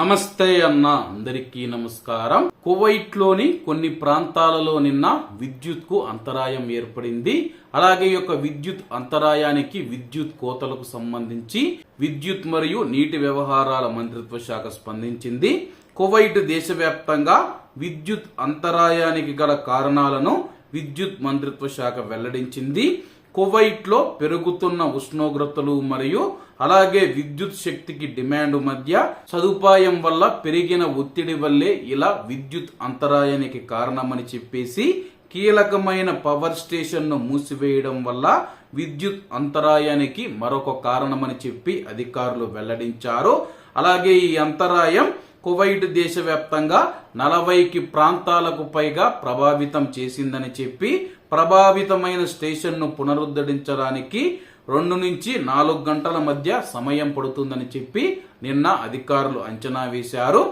నమస్తే అన్న అందరికీ నమస్కారం. కువైట్లోని కొన్ని ప్రాంతాలలో నిన్న విద్యుత్కు అంతరాయం ఏర్పడింది. అలాగే యొక్క విద్యుత్ అంతరాయానికి విద్యుత్ కోతలకు సంబంధించి విద్యుత్ మరియు నీటి వ్యవహారాల మంత్రిత్వ శాఖ స్పందించింది. కువైట్ దేశవ్యాప్తంగా విద్యుత్ అంతరాయానికి గల కారణాలను విద్యుత్ మంత్రిత్వ శాఖ వెల్లడించింది. కువైట్లో పెరుగుతున్న ఉష్ణోగ్రతలు మరియు అలాగే విద్యుత్ శక్తికి డిమాండ్ మధ్య సదుపాయం వల్ల పెరిగిన ఒత్తిడి వల్లే ఇలా విద్యుత్ అంతరాయానికి కారణమని చెప్పేసి కీలకమైన పవర్ స్టేషన్ను మూసివేయడం వల్ల విద్యుత్ అంతరాయానికి మరొక కారణమని చెప్పి అధికారులు వెల్లడించారు. అలాగే ఈ అంతరాయం కువైట్ దేశవ్యాప్తంగా నలభైకి ప్రాంతాలకు పైగా ప్రభావితం చేసిందని చెప్పి ప్రభావితమైన స్టేషన్ను పునరుద్ధరించడానికి రెండు నుంచి నాలుగు గంటల మధ్య సమయం పడుతుందని చెప్పి నిన్న అధికారులు అంచనా వేశారు.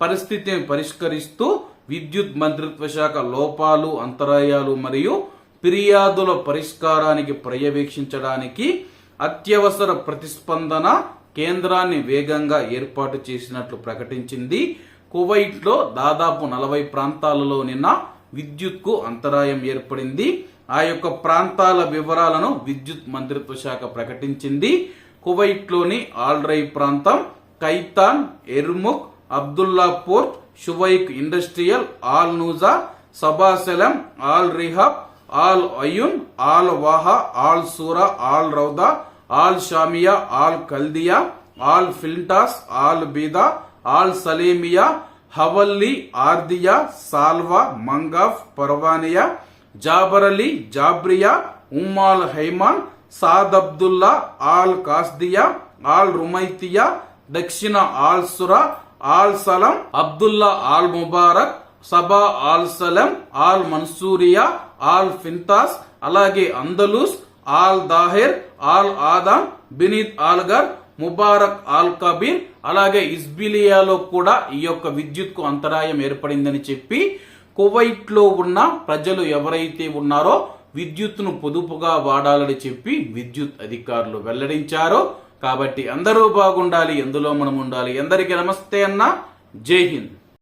పరిస్థితిని పరిష్కరిస్తూ విద్యుత్ మంత్రిత్వ శాఖ లోపాలు అంతరాయాలు మరియు ఫిర్యాదుల పరిష్కారానికి పర్యవేక్షించడానికి అత్యవసర ప్రతిస్పందన కేంద్రాన్ని వేగంగా ఏర్పాటు చేసినట్లు ప్రకటించింది. కువైట్లో దాదాపు నలభై ప్రాంతాలలో నిన్న విద్యుత్కు అంతరాయం ఏర్పడింది. ఆ యొక్క ప్రాంతాల వివరాలను విద్యుత్ మంత్రిత్వ శాఖ ప్రకటించింది. కువైట్లోని ఆల్రై ప్రాంతం Kaitan Yarmouk Abdullah port Shuwaikh industrial Al Nuzha Sabah Salem Al Rehab Al Ayoun Al Waha Al Surra Al Rawda Al Shamiya Al Khaldiya Al Fintas Al Bidaa Al Salmiya Hawally Ardiya Salwa Mangaf Farwaniya Jaber Ali Jabriya Umm Al Hayman Saad Abdullah Al కాస్దియా Al Rumaithiya దక్షిణ Al Surra Al Salam Abdullah Al Mubarak Sabah Al Salam Al Mansouriya Al Fintas అలాగే Andalous Al Dahir Al Adan Bneid Al Gar Mubarak Al Kabeer అలాగే ఇస్బిలియాలో కూడా ఈ యొక్క విద్యుత్కు అంతరాయం ఏర్పడిందని చెప్పి కువైట్లో ఉన్న ప్రజలు ఎవరైతే ఉన్నారో విద్యుత్తును పొదుపుగా వాడాలని చెప్పి విద్యుత్ అధికారులు వెల్లడించారు. కాబట్టి అందరూ బాగుండాలి ఎందులో మనం ఉండాలి. ఎందరికీ నమస్తే అన్న. జై హింద్.